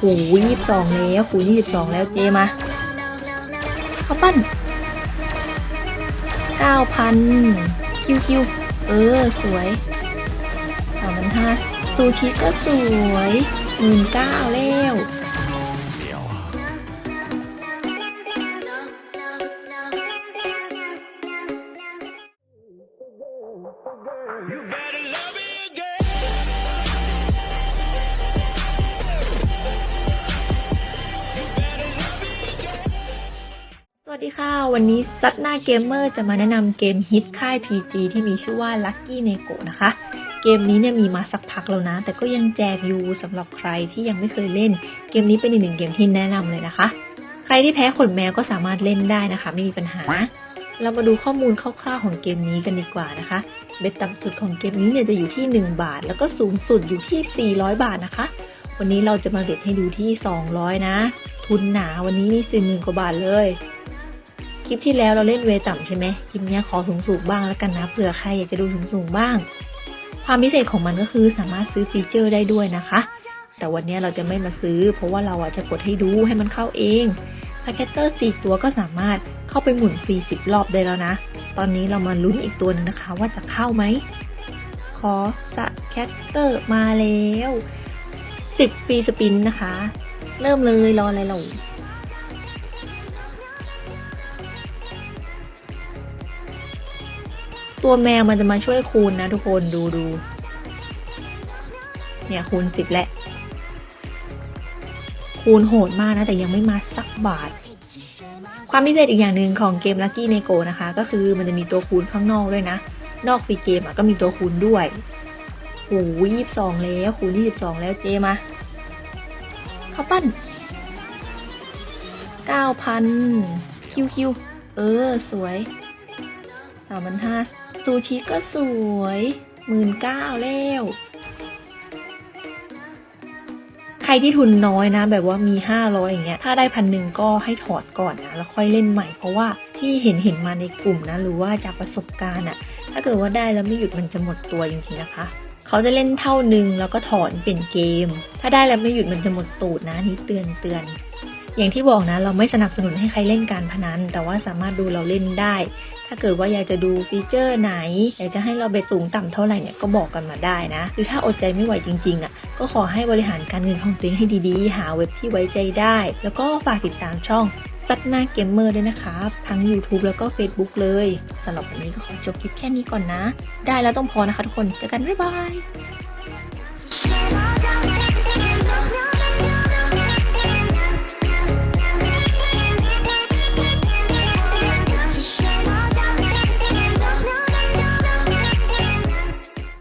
หูยี่สิบสองแล้วหูยี่สิบสองแล้วเจมาข้าปั้นเก้าพันคิวคิวเออ สวยสามพันห้าซูชิก็สวยหมื่นเก้าแล้ว วัสดีค่ะ วันนี้ซัดหน้าเกมเมอร์จะมาแนะนำเกมฮิตค่าย PG ที่มีชื่อว่า Lucky n e g o นะคะ เกมนี้เนี่ยมีมาสักพักแล้วนะ แต่ก็ยังแจกอยู่สำหรับใครที่ยังไม่เคยเล่น เกมนี้เป็นอีกหนึ่งเกมที่แนะนำเลยนะคะ ใครที่แพ้ขนแมวก็สามารถเล่นได้นะคะ ไม่มีปัญหา เรามาดูข้อมูลคร่าวๆของเกมนี้กันดีกว่านะคะ เบ็ดต่ำสุดของเกมนี้เนี่ยจะอยู่ที่ 1 บาท แล้วก็สูงสุดอยู่ที่ 400 บาทนะคะ วันนี้เราจะมาเบ็ดให้ดูที่ 200 นะ ทุนหนาวันนี้นี่สี่หมื่นกว่าบาทเลย คลิปที่แล้วเราเล่นเวต่ำใช่ไหมคลิปนี้ขอสูงสูงบ้างแล้วกันนะเผื่อใครอยากจะดูสูงสูงบ้าง ความพิเศษของมันก็คือสามารถซื้อฟีเจอร์ได้ด้วยนะคะ แต่วันนี้เราจะไม่มาซื้อ เพราะว่าเราอะจะกดให้ดูให้มันเข้าเองสแคตเตอร์4ตัวก็สามารถเข้าไปหมุนฟรี 10 รอบได้แล้วนะ ตอนนี้เรามาลุ้นอีกตัวหนึงนะคะว่าจะเข้าไหมขอสแคตเตอร์มาแล้ว 10ฟรีสปินนะคะ เริ่มเลยรออะไรเรา ตัวแมวมันจะมาช่วยคูณนะทุกคนดูดูเนี่ยคูณสิบแหละ คูณโหดมากนะ แต่ยังไม่มาสักบาท ความพิเศษอีกอย่างหนึ่งของเกม Lucky n e g o นะคะ ก็คือมันจะมีตัวคูณข้างนอกด้วยนะ นอกฟรีเกมอะก็มีตัวคูณด้วยโอ้ยยี่สิบสองแล้วคูณยี่สิบสองแล้วเจมาข้าวปั้นเก้าพันคิวคิวเออ สวย สามพันห้าซูชิก็สวยหมื่นเก้าแล้ว ใครที่ทุนน้อยนะ แบบว่ามี500อยอย่างเงี้ย ถ้าได้พันหนึ่งก็ให้ถอดก่อนนะ แล้วค่อยเล่นใหม่ เพราะว่าที่เห็นเห็นมาในกลุ่มนะ หรือว่าจากประสบการณ์อะถ้าเกิดว่าได้แล้วไม่หยุดมันจะหมดตัวจริงๆนะคะเขาจะเล่นเท่านึงแล้วก็ถอนเป็นเกม ถ้าได้แล้วไม่หยุดมันจะหมดตูดนะนี่เตือนเตือน อย่างที่บอกนะ เราไม่สนับสนุนให้ใครเล่นการพนัน แต่ว่าสามารถดูเราเล่นได้ ถ้าเกิดว่าอยากจะดูฟีเจอร์ไหน อยากจะให้เราเบ็ดสูงต่ำเท่าไหร่เนี่ยก็บอกกันมาได้นะ หรือถ้าอดใจไม่ไหวจริงๆอะก็ขอให้บริหารการเงินของตัวเองให้ดีๆ หาเว็บที่ไว้ใจได้ แล้วก็ฝากติดตามช่องซัดหน้าเกมเมอร์ด้วยนะคะทั้ง YouTube แล้วก็ Facebook เลยสำหรับวันนี้ก็ขอจบคลิปแค่นี้ก่อนนะ ได้แล้วต้องพอนะคะทุกคนเจอกันบ๊ายบาย